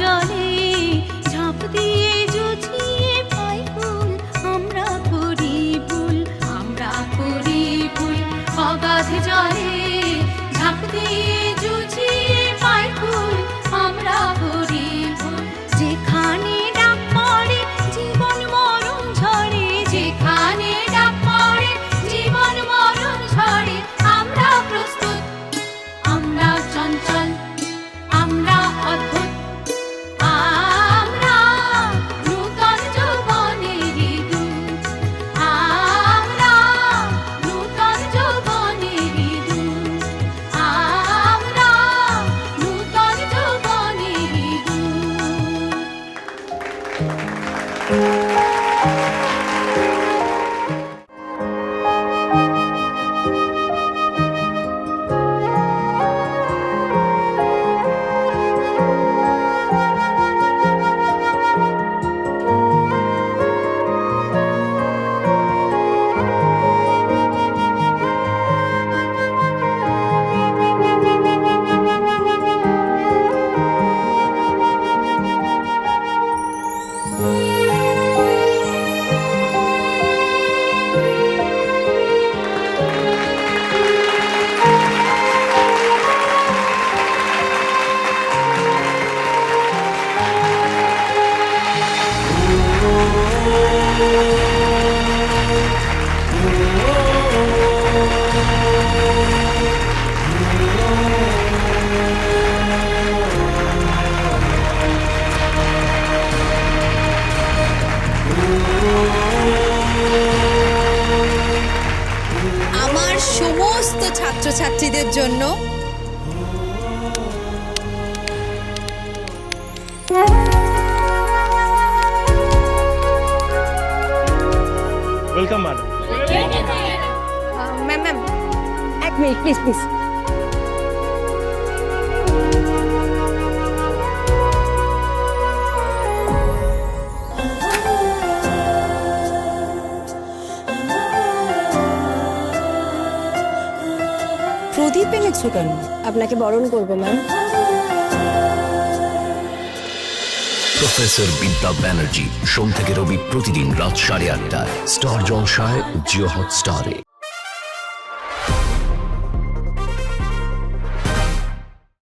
জলে আমার সমস্ত ছাত্রছাত্রীদের জন্য ওয়েলকাম ম্যাডাম ম্যাম ম্যাম এক মিনিট প্লিজ প্লিজ এনেছো কেন? আপনাকে বরণ করব ম্যাম প্রফেসর বিদ্যা ব্যানার্জি, সোম থেকে রবি প্রতিদিন রাত সাড়ে আটটায়। স্টার জলসায়, জিও হট স্টারে